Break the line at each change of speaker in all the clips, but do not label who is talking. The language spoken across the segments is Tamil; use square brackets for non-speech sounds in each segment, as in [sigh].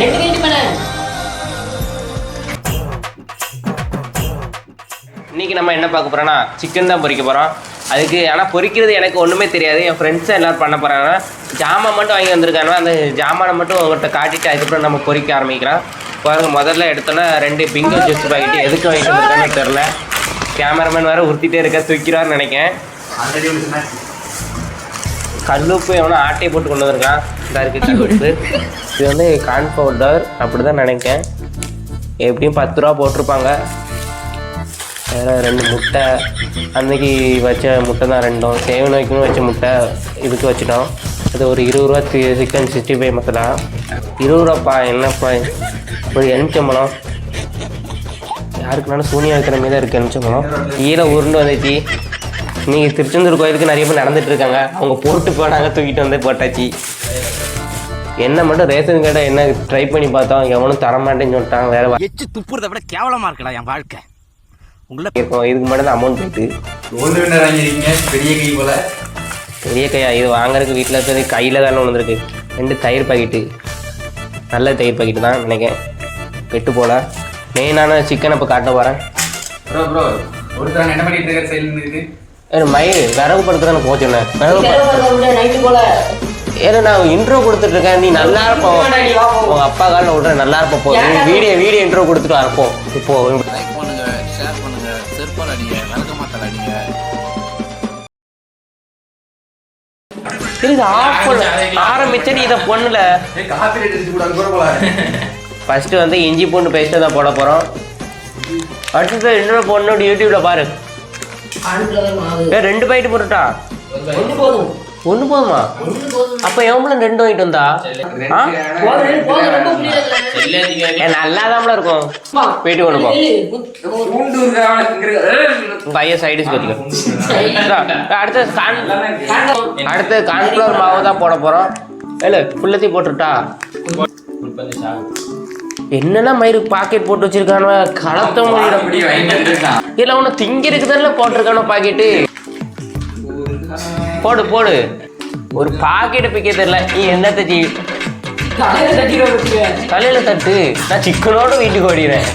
ரெண்டு கைட்டு பண்ண
இன்னைக்கு நம்ம என்ன பார்க்க போறோம்னா சிக்கன் தான் பொரிக்க போகிறோம் அதுக்கு ஆனால் பொரிக்கிறது எனக்கு ஒன்றுமே தெரியாது. என் ஃப்ரெண்ட்ஸும் எல்லாரும் பண்ண போகிறாங்க ஜாமான் மட்டும் வாங்கி வந்திருக்காங்க. அந்த ஜாமானை மட்டும் உங்கள்கிட்ட காட்டிட்டு அதுக்கப்புறம் நம்ம பொரிக்க ஆரம்பிக்கிறோம். பாருங்க முதல்ல எடுத்தோன்னா ரெண்டு பிங்கோ ஜூஸ் பாக்கெட்டு எதுக்கு வாங்கிட்டு வந்திருக்கான்னு தெரில கேமராமேன் வேறு உறுத்திட்டே இருக்க தூக்கிறான்னு நினைக்கிறேன்.
ஆல்ரெடி ஒரு ஸ்நாக்ஸ்
கல்லுப்பு எவனோ ஆட்டையை போட்டு கொண்டு வந்திருக்கான். இருக்குது இது வந்து கார்ன் பவுடர் அப்படி தான் நினைக்கேன். எப்படியும் பத்து ரூபா போட்டிருப்பாங்க. வேறு ரெண்டு முட்டை அன்னைக்கு வச்ச முட்டை தான் ரெண்டும். சேவன் வைக்கணும் வச்ச முட்டை இதுக்கு வச்சுட்டோம். அது ஒரு இருபது ரூபா சிக்கன் சிக்ஸ்டி ஃபைவ் மசாலா இருபது ரூபாப்பா என்னப்பா ஒரு எலுமிச்சம்பழம். யாருக்குனாலும் சூனியா வைக்கிற மாதிரி தான் இருக்குது எலுமிச்சம்பழம். ஈர உருண்டு வந்துச்சு. இன்னைக்கு திருச்செந்தூர் கோயிலுக்கு நிறைய பேர் நடந்துட்டு இருக்காங்க. அவங்க போட்டு போனாங்க தூக்கிட்டு வந்து போட்டாச்சு. என்ன மட்டும் ரேஷன் கடை என்ன ட்ரை பண்ணி பார்த்தோம். எவனும் தரமாட்டேன்னு சொல்லிட்டாங்க வேற
எச்சு துப்புறதை விட கேவலமா இருக்கடா என் வாழ்க்கை. உங்களை
இருக்கும். இதுக்கு மட்டும் தான் அமௌண்ட் போயிட்டு
பெரிய கை போல.
பெரிய கையா? இது வாங்குறதுக்கு வீட்டில் இருக்கிறது கையில் தானே ஒன்று இருக்கு. ரெண்டு தயிர் பாக்கெட்டு. நல்ல தயிர் பாக்கெட்டு தான் நினைக்கிறேன். கெட்டு போல. மெயினான சிக்கனை இப்போ காட்ட போகிறேன்
ப்ரோ ப்ரோ ஒருத்தர் என்ன பண்ணிட்டு இருக்காரு? சைடுல
மயில் விறகு படுத்துறேன்னு போக சொன்னேன் விறகு ஏன்னா நான் இன்ட்ரோ கொடுத்துட்டு இருக்கேன். நீ நல்லா இருப்போம். உங்க அப்பா காலில் விட்ற நல்லா இருப்போம் போ. வீடியோ வீடியோ இன்ட்ரோ கொடுத்துட்டு இருப்போம் இப்போ
லைக் பண்ணுங்க ஷேர் பண்ணுங்க செருப்பால் அடிங்க விளக்க மாத்தால் அடிங்க.
இது ஆஃப் பண்ண. ஆரம்பிச்சு நீ இதை பொண்ணுல. ஃபர்ஸ்ட் வந்து இஞ்சி பூண்டு பேஸ்ட்டு தான் போட போகிறோம் அடுத்தது இன்னொரு பொண்ணோட யூடியூப்ல பாரு. ஏ ரெண்டு பாக்கெட் போட்டுட்டா?
ஒண்ணு போதும்.
ஒன்று போதுமா? அப்போ எவ்வளோ ரெண்டு வாங்கிட்டு வந்தா? நல்லா இருக்கும். போயிட்டு கொண்டு போ.
பூண்டு இருக்காங்க
உங்க ஐயா சைடிஸ் வச்சுக்க. அடுத்து கான் அடுத்து கான்ஃப்ளவர் மாவு தான் போட போகிறோம் இல்லை ஃபுல்லத்தையும் போட்டுட்டா? என்னென்ன மயிறு பாக்கெட் போட்டு வச்சிருக்கானு கலத்த முடியும்
அப்படி வாங்கிட்டு வந்திருக்கான்
இல்லை உன்னை திங்கிறதுக்கு தானே போட்டிருக்கானோ பாக்கெட்டு போடு போடு. ஒரு பாக்கெட் பிக்க தெரியல. நீ என்னத்தை செய்
தலையில
தட்டு நான் சிக்கனோட வீட்டுக்கு ஓடிடுறேன்.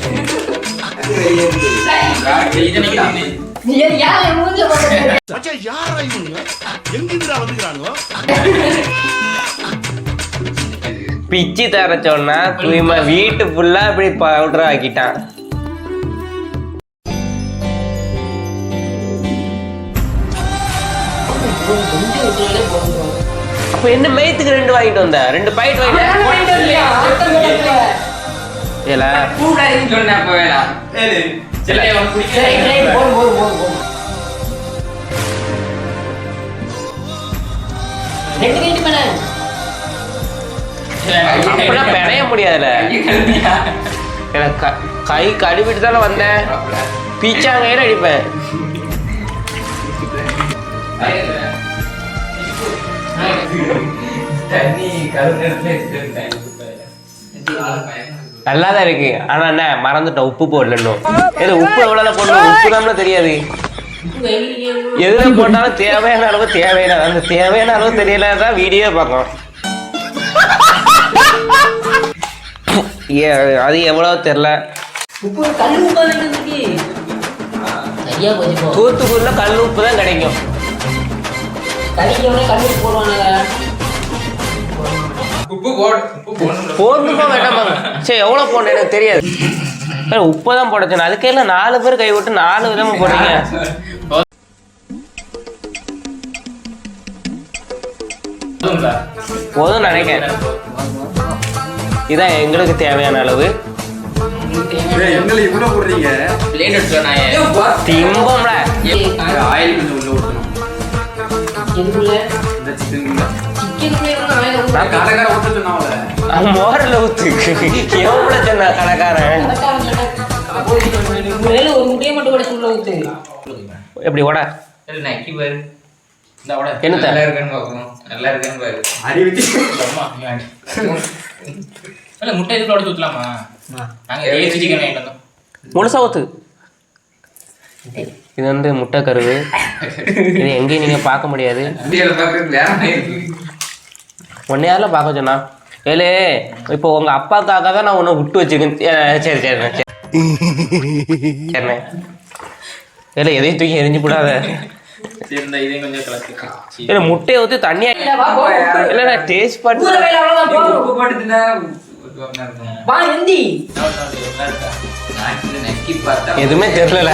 என் மூஞ்ச பார்க்கற?
பிச்சு தர சொன்னா தூய்மை வீட்டு ஃபுல்லா இப்படி பவுடர் ஆக்கிட்டான். அப்ப என்ன மேய்த்துக்கு ரெண்டு வாங்கிட்டு வந்த? ரெண்டு பாக்கெட் வாங்கிட்டு ஏல. அப்படிலாம் பிணைய முடியாதுல. எனக்கு க- கழுவிட்டு தானே வந்தேன். பீச்சாங்கையில அடிப்பேன். நல்லா தான் இருக்கு. ஆனா என்ன மறந்துட்டேன். உப்பு போடலன்னு ஏது உப்பு எவ்வளவு போடணும்? உப்பு தான் தெரியாது. எதுல போட்டாலும் தேவையான அளவு தேவையான அந்த தேவையான அளவு தெரியல தான் வீடியோ பார்க்கும் ஏ அது எவ்வளவு தெரில. தூத்துக்குடியில் கல் உப்பு தான் கிடைக்கும்.
கறிக்கவனே கல் உப்பு போடுவானுங்க.
உப்பு போடு உப்பு போடணும்.
போடணுமா வேண்டாமாங்க சரி எவ்வளோ போடணும் எனக்கு தெரியாது. உப்பு தான் போட சொன்னேன். அதுக்கே இல்லை நாலு பேர் கை விட்டு நாலு விதமாக போடுறீங்க? போதும் நினைக்கிறேன். இதான் எங்களுக்கு தேவையான அளவு. திம்பம்ல.
ஆயில் கொஞ்சம் உள்ள ஊற்றணும்
மோரில் ஊத்து எவ்வளோ சொன்ன கடைக்காரன்? எப்படி ஓட.
நக்கி பாரு.
என்னத்த?
நல்லா இருக்கான்னு பார்க்கணும் நல்லா இருக்கான்னு பாரு. அடி வச்சு
இல்ல முட்டை இதுக்குள்ள உடைச்சு ஊத்தலாமா நாங்க ஏசி சிக்கன் வாங்கிட்டு வந்தோம்
முழுசா ஊத்து. இது வந்து முட்டை கருவு. இது எங்கேயும் நீங்கள் பார்க்க முடியாது. ஒன்னே யாரில் பார்க்க சொன்னா? ஏலே இப்போ உங்க அப்பாக்காக தான் நான் உன்னை விட்டு வச்சிருக்கேன் ஏ, சரி சரிண்ணே சரி. சரிண்ணே ஏலே எதையும் தூக்கி எரிஞ்சு போடாத.
சரி இந்த இதையும் கொஞ்சம் கலக்கு.
இல்ல முட்டையை ஊற்றி தண்ணியா இல்ல நான் டேஸ்ட் பண்ணி.
உப்பு போட்டு
எதுவுமே தெரியல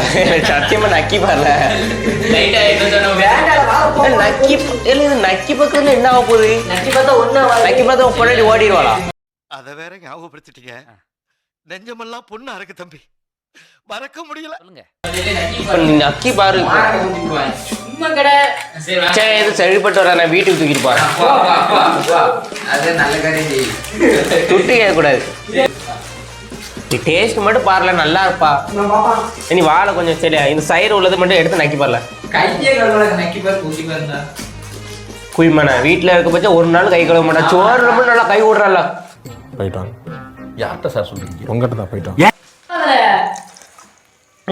சத்தியமா நக்கி பாருல. நக்கி இல்ல இது நக்கி பக்கத்துல என்ன ஆக போகுது?
நக்கி பார்த்தா ஒண்ணா.
நக்கி பார்த்தா பொண்டாட்டி ஓடிடுவாளா?
அத வேற ஞாபகப்படுத்திட்டீங்க. நெஞ்சமெல்லாம் பொண்ணு அறக்கு தம்பி. மறக்க முடியல.
நக்கி பாரு
சும்மா கடை
சரி
வர நான் வீட்டுக்கு தூக்கிட்டு போறேன். துட்டு கேட்கக்கூடாது டேஸ்ட் மட்டும் பாருல நல்லா இருப்பா. நீ வாழை கொஞ்சம் சரியா இந்த சைடு உள்ளது மட்டும் எடுத்து நக்கி பாருல.
கையே கழுவல நக்கி பாரு ஊசி பாருந்தா
குயிமாண்ணா வீட்டில் இருக்க பட்சம் ஒரு நாள் கை கழுவ மாட்டா. சோறு மட்டும் நல்லா கை விடுறல
போயிட்டோம் யார்கிட்ட சார் சொல்றீங்க? உங்ககிட்ட தான் போயிட்டோம்
அதுல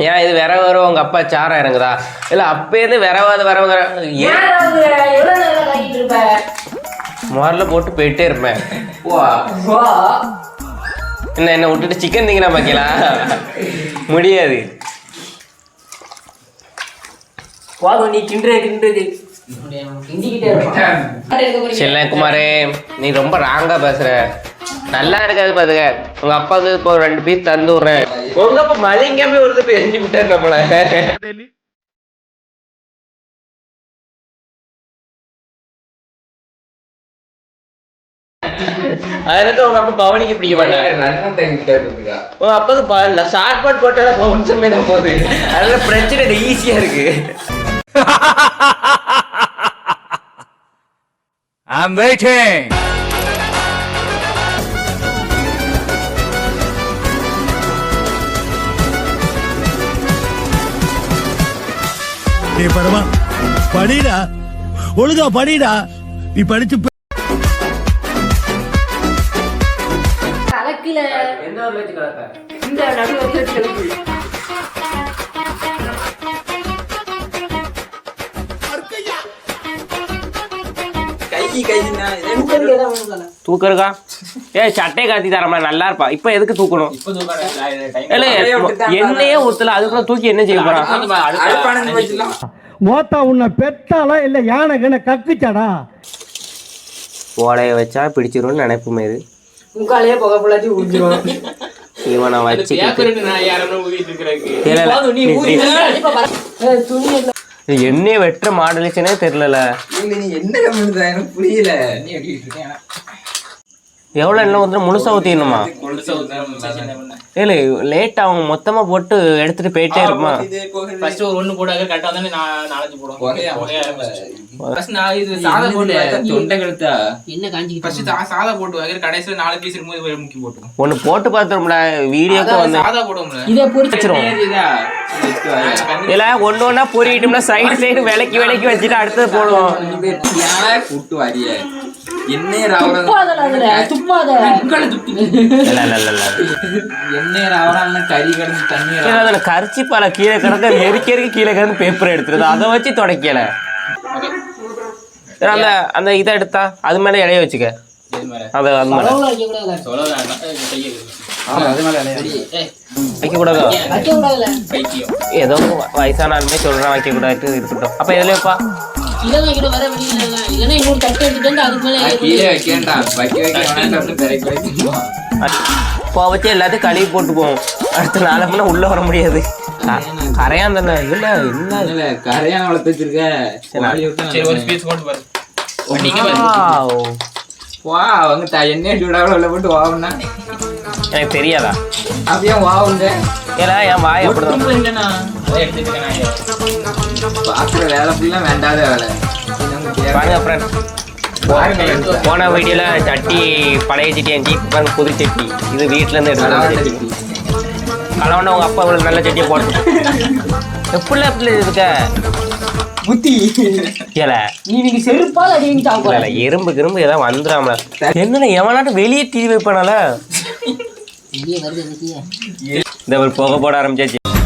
ஏன் இது விர வர உங்க அப்பா சாரம் இறங்குதா இல்ல அப்பேருந்து
நேரம் காட்டிட்டு இருப்ப?
முதல்ல போட்டு போயிட்டே இருப்பேன்
வா
வா.
என்ன என்ன விட்டுட்டு சிக்கன் திங்கினா பாக்கலாம் முடியாது
நீ. இருக்க போறீங்க.
செல்லகுமாரே நீ ரொம்ப ராங்கா பேசுற நல்லா இருக்காது பாத்துக்க. உங்க அப்பாவுக்கு இப்போ ஒரு ரெண்டு பீஸ் தந்து விடுறேன் உங்க அப்பா மதிங்காம ஒரு போய் எரிஞ்சு விட்டாரு நம்மள. அதனால உங்க அப்பா பவனிக்கு பிடிக்க மாட்டாங்க
ரன்னம் தங்கிட்டே இருக்குதா
உங்க அப்பாவுக்கு பாருல ஷார்ட் பாட் போட்டா வம்சமே தான் போகுது. அதனால பிரச்சனை ஈஸியா இருக்கு. [laughs]
I'm waiting.
டேய் பரமா படிடா ஒழுங்கா படிடா நீ படிச்சு
கலக்கல. வச்சு கலக்கு.
தூக்கருக்கா ஏய் சட்டை காத்தி தரமா நல்லா இருப்பா. இப்ப எதுக்கு தூக்கணும்?
இப்போ தூக்காத டைம்
இல்ல எண்ணெயே ஊத்தல அதுக்குள்ள தூக்கி என்ன செய்ய போறான்
மோத்தா உன்னை பெத்தாளா இல்ல யானை கண்ண கக்குச்சாடா?
ஓலைய வச்சா பிடிச்சிரும்னு நினைப்புமே இது.
முக்காலையே புகை புள்ளாச்சி உறிஞ்சிரும்.
இவனை. இது எண்ணெயை வெட்டுற மாடலேஷனே தெரியல
என்ன புரியல.
எவ்வளவு எண்ணெய் ஊத்துற முழுசா ஊத்திடணுமா?
கொலுசா ஊத்துறேன்
இல்ல லேட் அவங்க மொத்தமா போட்டு எடுத்துட்டு போயிட்டே இருமா
ஃபர்ஸ்ட் ஒரு ஒண்ணு போடாத கரெக்டா தானே நான் நாலஞ்சு போடுவோம். நான் இது சாதா போட்டு
தொண்டை கழுத்தா?
என்ன காஞ்சிக்கிட்டு
ஃபர்ஸ்ட் சாதா போட்டு வைக்கிற கடைசியில நாலு பீஸ் இருக்கும்போது ஒரு முக்கி போட்டுவோம்
ஒண்ணு போட்டு பார்த்துரும்ல வீடியோக்கு
அதான்
வந்து.
சாதா போடுவோம்ல.
இதை
வா.
இல்ல ஒண்ணு ஒண்ணா பொறிக்கிட்டோம்னா சைடு சைடு விலக்கி விலக்கி வச்சுட்டு அடுத்தது போடுவோம்.
கூட்டு வாரிய எண்ணெய்
அதுல
கரிச்சி பல கீழே கிடக்க நெருக்கி நெருக்கி கீழே கிடந்து பேப்பர் எடுத்துருது. அதை வச்சு துடைக்கல. அந்த அந்த இதை எடுத்தா அது மேல இடைய வச்சுக்க. அது அது மேல.
அளவுல வைக்கக்கூடாதுல.
வைக்க கூடாதா
வைக்கக்கூடாதுல.
ஏதோ வயசான ஆளுமே சொல்றான் வைக்க கூடாது இருக்கட்டும். அப்ப எதுல வைப்பா.
இதெல்லாம் வைக்கணும், வேற வழி இல்லைல்ல. இல்லைன்னா இன்னொரு தட்டு எடுத்துட்டு வந்து அதுக்கு மேல
கீழே
ஏறி
வைக்கேன்டா. வைக்க வைக்க வேணாம். அப்படி பிறகு வைக்கணும்
இப்போ வச்சு எல்லாத்தையும் கழுவி போட்டு போவோம் அடுத்த நாளை முன்ன உள்ள வர முடியாது. கரையான் தானே. இல்ல என்ன?
இல்ல கரையான வளர்த்து வச்சிருக்க
சரி ஒரு பீஸ் போட்டு பாரு.
வா அவங்க சூடாக உள்ள போட்டு வாவுனா
எனக்கு தெரியாதா?
அப்படியே வாவுங்க
ஏன்னா என் வாய் அப்படிதான்.
பாக்குற வேலை ஃபுல்லா வேண்டாத வேலை.
பாருங்க ஃப்ரெண்ட் போன வீடியோல சட்டி பழைய சட்டி ஜீப் பாருங்க புது சட்டி. இது வீட்டுல இருந்து
கலவாண்ட
எடுத்து
சட்டி.
கலவண்ட உங்க அப்பா இவ்வளவு நல்ல சட்டியை போட்டு எப்படி எப்படி இருக்க?
முத்தி
ஏல.
நீ நீங்க செருப்பால் அடிங்க
இல்ல, இல்ல, எறும்பு கிரும்பு ஏதாவது வந்துடாம என்னடா எவனாட்டும் வெளியே டிவி வைப்பானால? இந்த ஒரு புகை போட ஆரம்பிச்சாச்சு.